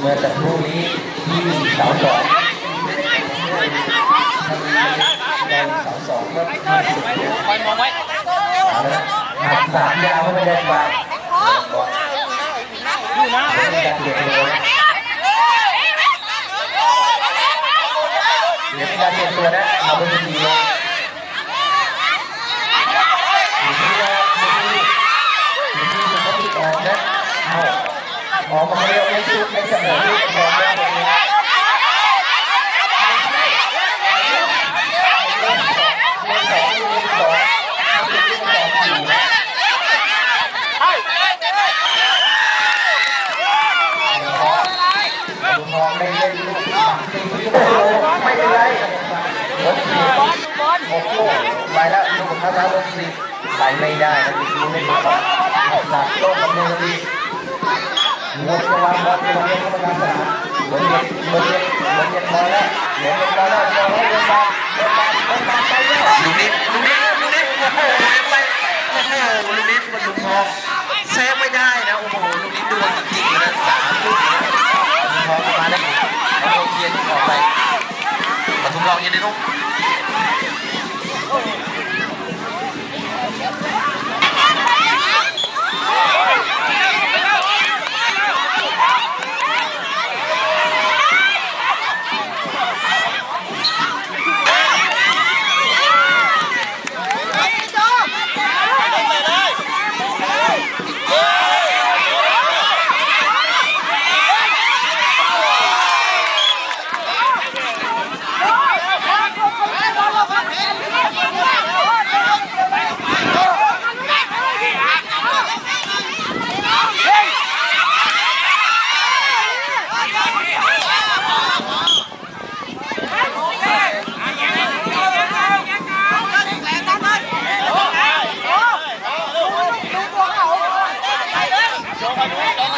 เมื่อสักครู่นี้ที่เสาสองแดงเสาสองก็ห้าสิบคอยมองไว้เอาละหักสามยาวเข้าไดงไปอยู่นะดันเด็กเลยเดี๋ยวดันเด็กตัวนะเอาไปดีเลยอยู่ที่ว่าอยู่ที่อยู่ที่มันก็ติดออกนะ เออกมาเร็วไม่ชุดไม่เสมอที่บอลได้เลยองไม่เล่นลูกโอ้โหไม่เป็นไรลบสี่โอ้โหไปแล้วลูกเขาแล้วลบสี่ไปไม่ได้นะทีนี้ไม่ต่อสัตว์โลกดำเนินคดี งดระวังบอลระวังกรรมการสนามเหมือนเย็นเหมือนเย็นเหมือนเย็นมาแล้วเหมือนเย็นมาแล้วมาแล้วเย็นมาเย็นมาเย็นมาไปแล้วลูกนี้ลูกนี้ลูกนี้โอ้โหไปโอ้โหลูกนี้ปทุมทองเซฟไม่ได้นะโอ้โหลูกนี้ดวงจริงๆนะสามลูกนะปทุมทองมาได้อีกแล้วโดนเทียนออกไปปทุมทองยินดีลูก Come on.